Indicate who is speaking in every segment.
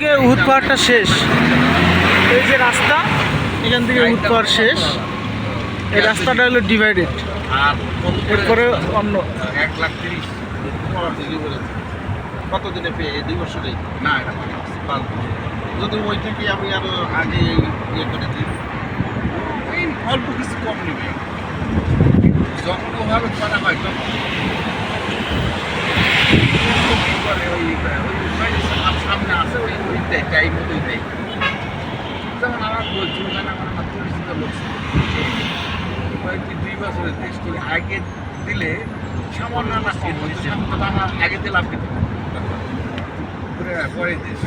Speaker 1: থেকে উহুদ পাহাড়টা শেষ। এই যে রাস্তা, এখান থেকে উহুদ পাহাড় শেষ। এই রাস্তাটা হলো ডিভাইডেড এরপরে অন্য।
Speaker 2: এক লাখ তিরিশ কত দিনে পেয়ে দুই বছরে না পাঁচ যদি ওই থেকে আমি আরও আগে ইয়ে করে দিই অল্প কিছু কম নেবে। যখন ওভাবে করা হয়, তখন করে ওই ওই ওই সাম- সামনে আছে ওই ওই দেয় টাইম মতোই দেয় যেমন আমার আমার আমার পরিচিত কয়েকটি দুই বছরের দেশ আগে দিলে সামান্য না কম আগে দিলাম কিন্তু পরে দেশ।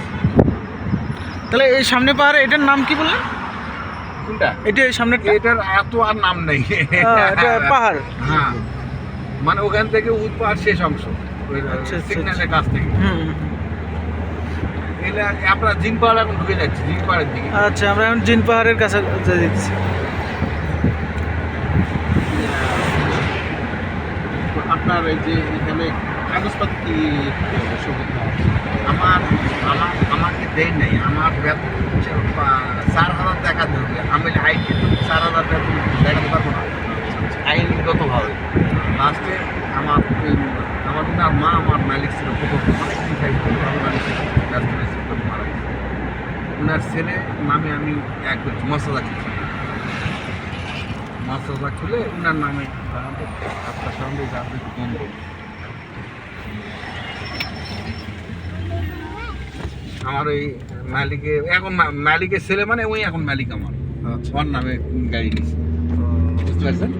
Speaker 1: তাহলে এই সামনে পাহাড়ে এটার নাম কি বললেন?
Speaker 2: কোনটা?
Speaker 1: এটা এই সামনে
Speaker 2: এটার এত আর নাম নেই।
Speaker 1: পাহাড়।
Speaker 2: হ্যাঁ। মানে ওখান থেকে উৎপাদ শেষ অংশ।
Speaker 1: আচ্ছা, আচ্ছা,
Speaker 2: সিগন্যালের কাছ থেকে। আমরা জিন পাহাড় এখন ঢুকে যাচ্ছি জিন পাহাড়ের দিকে।
Speaker 1: আচ্ছা আমরা এখন জিন পাহাড়ের কাছে যাচ্ছি।
Speaker 2: আপনার এই যে এখানে কাগজপত্র আমার আমার আমাকে দেয় নাই আমার বেতন চার হাজার টাকা দেবে আমি আইটি চার হাজার বেতন দেখাতে পারব না। আইনগতভাবে লাস্টে আমার আমার মা ওনার ছেলে নামে আমি এক মশলা খেয়েছি মাস্টারদা খুলে ওনার নামে আপনার সঙ্গে যাবে কম আমার ওই মালিকে এখন মালিকের ছেলে মানে ওই এখন মালিক আমার।
Speaker 1: আচ্ছা।
Speaker 2: ওর নামে গাড়ি নিচ্ছে বুঝতে পারছেন?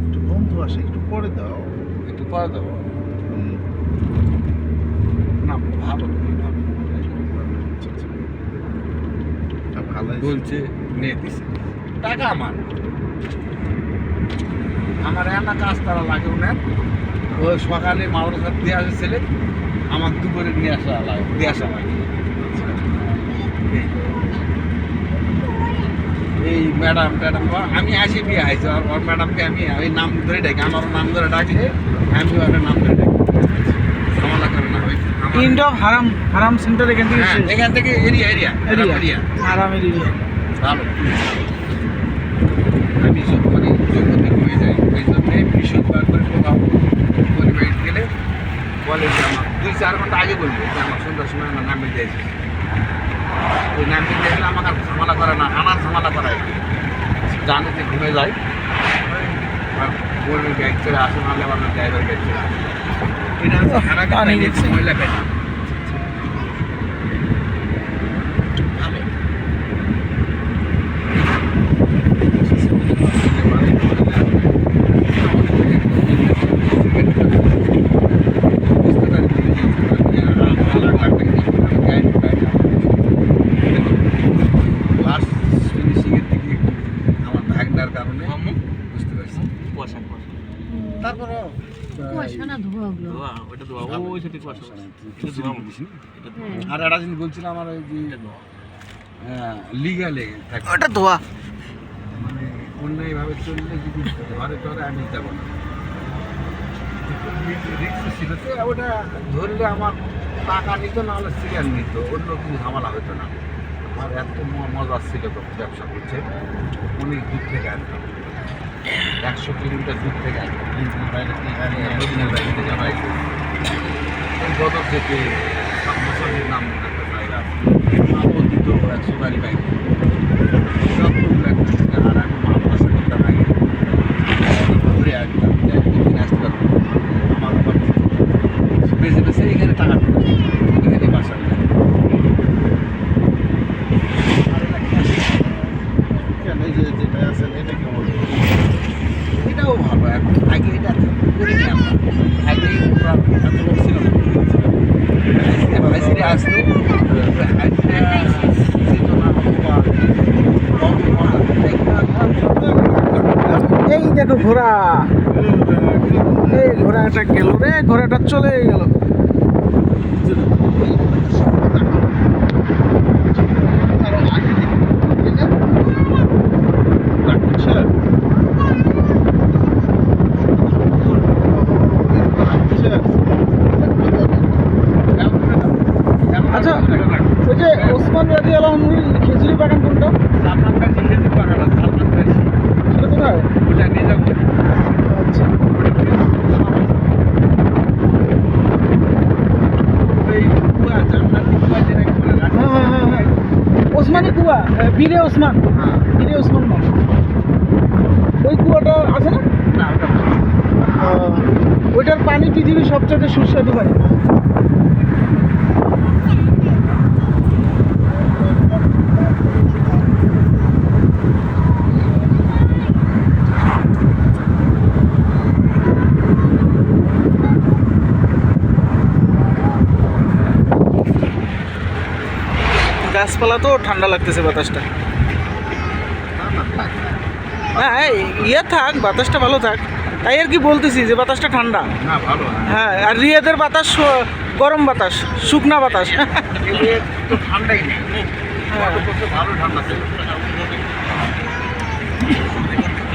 Speaker 3: একটু বন্ধু আসে একটু পরে দাও।
Speaker 2: একটু পরে দেবো না ভালো। বলছে নিয়ে দিছে টাকা আমার আমার এনা কাজ তারা লাগে ও সকালে দিয়ে আসে ছেলে, আমার দুপুরে নিয়ে আসা লাগে, দিয়ে আসা লাগে এই। ম্যাডাম ট্যাডাম আমি আসি বিয়ে আইছি ওর ম্যাডামকে আমি ওই নাম ধরে ডাকি আমার নাম ধরে ডাকলে আমি ওর নাম ধরে ডাকি ঝামেলা করে না ওই আমার-
Speaker 1: ইন্ড অফ হারাম হারাম সেন্টার এখান থেকে
Speaker 2: হ্যাঁ, এখান থেকে এরিয়া এরিয়া
Speaker 1: এরিয়া হারামের এরিয়া।
Speaker 2: ভালো। আমি মানে যোগ্যতা হয়ে যাই। এই জন্যে বৃহস্পতিবার করে কোথাও পরিবার গেলে বলে যে আমার দুই চার ঘণ্টা আগে বলবে যে আমার সন্ধ্যার সময় আমার নামে দিয়েছে ওই নামে দেখলে আমাকে আর ঝামেলা করে না আনার ঝামেলা করায় জানে যে ঘুমে যায়। বলবে ব্যাগ ছেড়ে আসে নাহলে আমার ড্রাইভার ব্যাগ ছেড়ে আসে।
Speaker 1: পানি দিচ্ছে।
Speaker 2: আর একটা জিনিস বলছিলাম আমার ওই যে লিগালে
Speaker 1: ওটা ধোয়া।
Speaker 2: মানে অন্যায়ভাবে চললে যদি ঘরে টরে আমি যাব না। রিক্স ছিল তো ওটা ধরলে আমার টাকা নিত না হলে সিরিয়াল নিত। অন্য কিছু ঝামেলা হতো না। আমার এত মজা ছিল তো ব্যবসা করছে অনেক দূর থেকে আনতাম। একশো কিলোমিটার দূর থেকে নদীনের বাইরে থেকে এই বদর থেকে মুসলিমের নাম একটা জায়গা একটা থেকে আর আমি মাদ্রাসা করতাম আগে ঘুরে আসতাম যাই দিন আসতে পারতাম আমার আবার বেঁচে বেঁচে এখানে টাকা পেতাম এখানে বাসা নিতাম। আর এটা cash
Speaker 3: কেন এই যে যেটা আছে এটা কেমন
Speaker 1: এই দেখো ঘোড়া। এই ঘোড়াটা গেল রে ঘোড়াটা চলে গেল
Speaker 3: আরও আগে দিকে বুঝলে? আচ্ছা। আচ্ছা।
Speaker 1: আচ্ছা ওই যে ওসমান রাজি আলমের খেজুরি বাগান কোনটা?
Speaker 2: সালমান খান শিখেছি পাকাটা সালমান খান
Speaker 1: সেটা কোথায়?
Speaker 2: ওটা নিজামুদ্দিন
Speaker 1: আচ্ছা।
Speaker 2: ওই কুয়া?
Speaker 1: হ্যাঁ হ্যাঁ হ্যাঁ হ্যাঁ। ওসমানী কুয়া বীরে ওসমান।
Speaker 2: হ্যাঁ।
Speaker 1: বীরে ওসমান ওই কুয়াটা আছে না? ওইটার পানি পৃথিবীর সবচেয়ে সুস্বাদু পানি গাছপালা তো ঠান্ডা লাগতেছে বাতাসটা হ্যাঁ ইয়ে থাক বাতাসটা ভালো থাক তাই আর কি বলতেছি যে বাতাসটা ঠান্ডা। হ্যাঁ আর রিয়াদের বাতাস গরম বাতাস শুকনা বাতাস
Speaker 2: ঠান্ডাই নেই। গত ভালো ঠান্ডা।